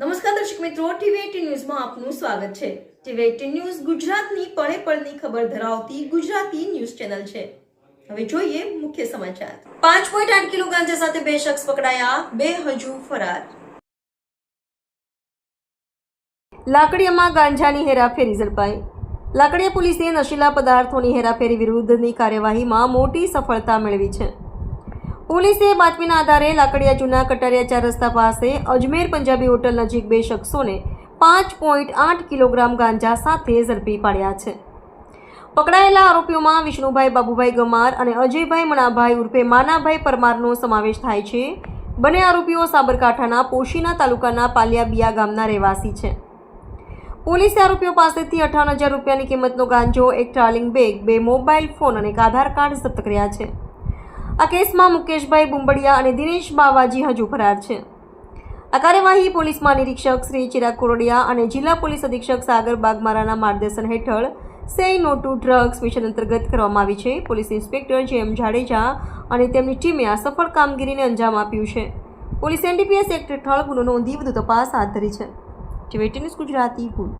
નમસ્કાર દર્શક મિત્રો ટીવી ન્યૂઝમાં આપનું સ્વાગત છે. ટીવી એટીન ન્યૂઝ ગુજરાતની પળે પળની ખબર ધરાવતી ગુજરાતી ન્યૂઝ ચેનલ છે. હવે જોઈએ મુખ્ય સમાચાર. પાંચ પોઈન્ટ આઠ કિલો ગાંજા સાથે બે શખ્સ પકડાયા, બે હજુ ફરાર. લાકડીયામાં ગાંજાની હેરાફેરી ઝડપાઈ. લાકડીયા પોલીસે નશીલા પદાર્થોની હેરાફેરી વિરુદ્ધની કાર્યવાહીમાં મોટી સફળતા મેળવી છે. પોલીસે બાતમીના આધારે લાકડીયા જૂના કટારિયા ચાર રસ્તા પાસે અજમેર પંજાબી હોટલ નજીક બે શખ્સોને પાંચ પોઈન્ટ આઠ કિલોગ્રામ ગાંજા સાથે ઝડપી પાડ્યા છે. પકડાયેલા આરોપીઓમાં વિષ્ણુભાઈ બાબુભાઈ ગમાર અને અજયભાઈ મણાભાઈ ઉર્ફે માનાભાઈ પરમારનો સમાવેશ થાય છે. બંને આરોપીઓ સાબરકાંઠાના પોશીના તાલુકાના પાલિયાબિયા ગામના રહેવાસી છે. પોલીસે આરોપીઓ પાસેથી અઠાવન હજાર રૂપિયાની કિંમતનો ગાંજો, એક ટ્રાવેલિંગ બેગ, બે મોબાઈલ ફોન અને એક આધાર કાર્ડ જપ્ત કર્યા છે. આ કેસમાં મુકેશભાઈ બુંબડિયા અને દિનેશ બાવાજી હજુ ફરાર છે. આ કાર્યવાહી પોલીસ મહાનિરીક્ષક શ્રી ચિરાગ કોરડિયા અને જિલ્લા પોલીસ અધિક્ષક સાગર બાગમારાના માર્ગદર્શન હેઠળ say no to drugs mission અંતર્ગત કરવામાં આવી છે. પોલીસ ઇન્સ્પેક્ટર જે એમ જાડેજા અને તેમની ટીમે આ સફળ કામગીરીને અંજામ આપ્યું છે. પોલીસ એનડીપીએસ એક્ટ હેઠળ ગુનો નોંધી વધુ તપાસ હાથ ધરી છે. જે ન્યૂઝ ગુજરાતી ભૂલ